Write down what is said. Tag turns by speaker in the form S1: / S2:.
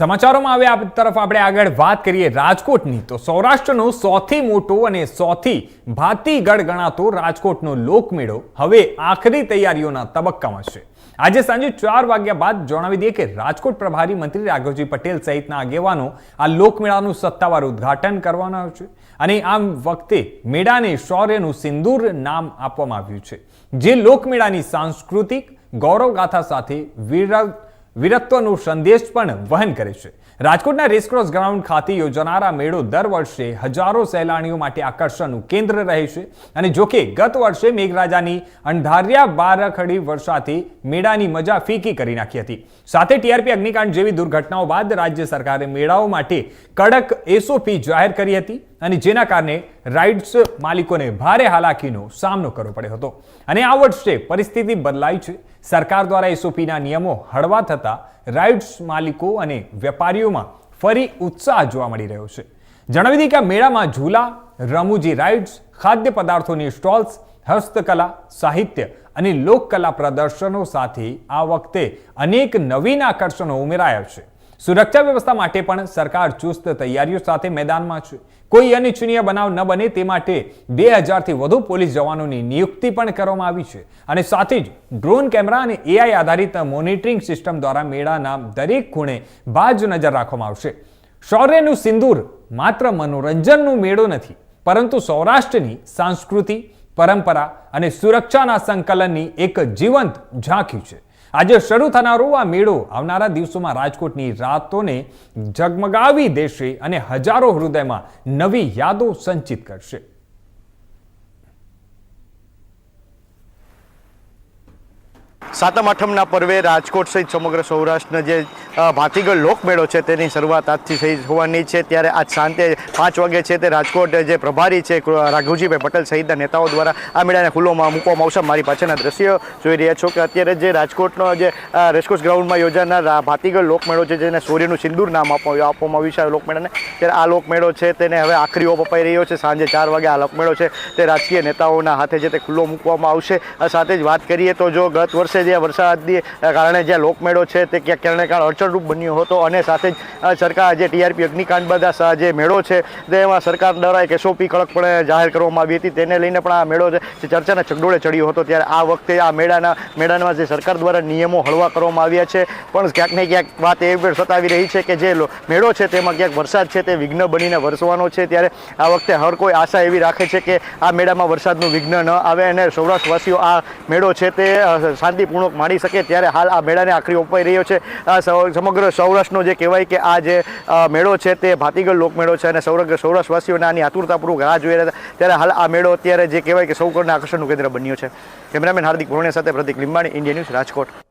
S1: સમાચારોમાં હવે આ તરફ આપણે આગળ વાત કરીએ રાજકોટની. તો સૌરાષ્ટ્રનો સૌથી મોટો અને સૌથી ભાતીગઢ ગણાતો રાજકોટનો લોકમેળો હવે આખરી તૈયારીઓના તબક્કામાં છે. આજે સાંજે ચાર વાગ્યા બાદ જણાવી દઈએ કે રાજકોટ પ્રભારી મંત્રી રાઘવજી પટેલ સહિતના આગેવાનો આ લોકમેળાનું સત્તાવાર ઉદ્ઘાટન કરવાના છે અને આ વખતે મેળાને શૌર્યનું સિંદૂર નામ આપવામાં આવ્યું છે. જે લોકમેળાની સાંસ્કૃતિક ગૌરવગાથા સાથે વીર વીરત્વનો સંદેશ પણ વહન કરે છે. રાજકોટના રેસક્રોસ ગ્રાઉન્ડ ખાતે યોજાનારા મેળો દર વર્ષે હજારો સહેલાણીઓ માટે આકર્ષણનું કેન્દ્ર રહે છે અને જોકે ગત વર્ષે મેઘરાજાની અણધાર્યા બારખડી વર્ષાથી મેળાની મજા ફીકી કરી નાખી હતી. સાથે ટીઆરપી અગ્નિકાંડ જેવી દુર્ઘટનાઓ બાદ રાજ્ય સરકારે મેળાઓ માટે કડક એસઓપી જાહેર કરી હતી. અને જેના કારણે રાઇડ્સ માલિકોને ભારે હાલાકીનો સામનો કરવો પડ્યો હતો. અને આ વર્ષે પરિસ્થિતિ બદલાઈ છે. સરકાર દ્વારા એસઓપીના નિયમો હળવા થતાં રાઇડ્સ માલિકો અને વેપારીઓમાં ફરી ઉત્સાહ જોવા મળી રહ્યો છે. જણાવી દઈએ કે આ મેળામાં ઝૂલા, રમૂજી રાઇડ્સ ખાદ્ય પદાર્થોની સ્ટોલ્સ હસ્તકલા, સાહિત્ય અને લોકકલા પ્રદર્શનો સાથે આ વખતે અનેક નવીન આકર્ષણો ઉમેરાયા છે. સુરક્ષા વ્યવસ્થા માટે પણ સરકાર ચુસ્ત તૈયારીઓ સાથે મેદાનમાં છે. કોઈ અનિચ્છનીય બનાવ ન બને તે માટે બે હજારથી વધુ પોલીસ જવાનોની નિયુક્તિ પણ કરવામાં આવી છે. અને સાથે જ ડ્રોન કેમેરા અને એઆઈ આધારિત મોનિટરિંગ સિસ્ટમ દ્વારા મેળાના દરેક ખૂણે બાજ નજર રાખવામાં આવશે. શૌર્યનું સિંદૂર માત્ર મનોરંજનનો મેળો નથી, પરંતુ સૌરાષ્ટ્રની સંસ્કૃતિ, પરંપરા અને સુરક્ષાના સંકલનની એક જીવંત ઝાંખી છે. આજે શરૂ થનારો આ મેળો આવનારા દિવસોમાં રાજકોટની રાતોને ઝગમગાવી દેશે અને હજારો હૃદયમાં નવી યાદો સંચિત કરશે.
S2: સાતમ, આઠમના પર્વે રાજકોટ સહિત સમગ્ર સૌરાષ્ટ્રના જે ભાતીગળ લોકમેળો છે તેની શરૂઆત આજથી થઈ હોવાની છે. ત્યારે આજ સાંજે પાંચ વાગે છે તે રાજકોટ જે પ્રભારી છે રાઘવજીભાઈ પટેલ સહિતના નેતાઓ દ્વારા આ મેળાને ખુલ્લોમાં મૂકવામાં આવશે. મારી પાછળના દ્રશ્યો જોઈ રહ્યા છો કે અત્યારે જે રાજકોટનો જે રેસકોર્સ ગ્રાઉન્ડમાં યોજાનાર ભાતીગળ લોકમેળો છે, જેને સૂર્યનું સિંદૂર નામ આપવામાં આવ્યું છે આ લોકમેળાને ત્યારે આ લોકમેળો છે તેને હવે આખરી ઓપ અપાઈ રહ્યો છે. સાંજે ચાર વાગે આ લોકમેળો છે તે રાજકીય નેતાઓના હાથે જે તે ખુલ્લો મૂકવામાં આવશે. સાથે જ વાત કરીએ તો જો ગત વર્ષે જે વરસાદની કારણે જે લોકમેળો છે તે ક્યાંક ક્યાંક કાળ અડચણરૂપ બન્યો હતો અને સાથે જ સરકાર જે ટીઆરપી અગ્નિકાંડ બધા જે મેળો છે તેમાં સરકાર દ્વારા એક એસઓપી કડકપણે જાહેર કરવામાં આવી હતી. તેને લઈને પણ આ મેળો જે ચર્ચાના ચગડોળે ચડ્યો હતો ત્યારે આ વખતે આ મેળાના મેળામાં જે સરકાર દ્વારા નિયમો હળવા કરવામાં આવ્યા છે. પણ ક્યાંક ને ક્યાંક વાત એ સતાવી રહી છે કે જે મેળો છે તેમાં ક્યાંક વરસાદ છે તે વિઘ્ન બનીને વરસવાનો છે. ત્યારે આ વખતે હર કોઈ આશા એવી રાખે છે કે આ મેળામાં વરસાદનું વિઘ્ન ન આવે અને સૌરાષ્ટ્રવાસીઓ આ મેળો છે તે અ, શાંતિપૂર્વક માણી શકે ત્યારે હાલ આ મેળાને આખરી ઓપાઈ રહ્યો છે. સમગ્ર સૌરાષ્ટ્રનો જે કહેવાય કે આ જે મેળો છે તે ભાતીગળ લોકમેળો છે અને સૌરાષ્ટ્ર સૌરાષ્ટ્રવાસીઓને આની આતુરતાપૂર્વક રાહ જોઈ રહ્યા ત્યારે હાલ આ મેળો અત્યારે જે કહેવાય કે સૌ આકર્ષણનું કેન્દ્ર બન્યું છે. કેમેરામેન હાર્દિક ભોરણિયા સાથે પ્રતિક લીંબાણી, ઇન્ડિયા ન્યૂઝ રાજકોટ.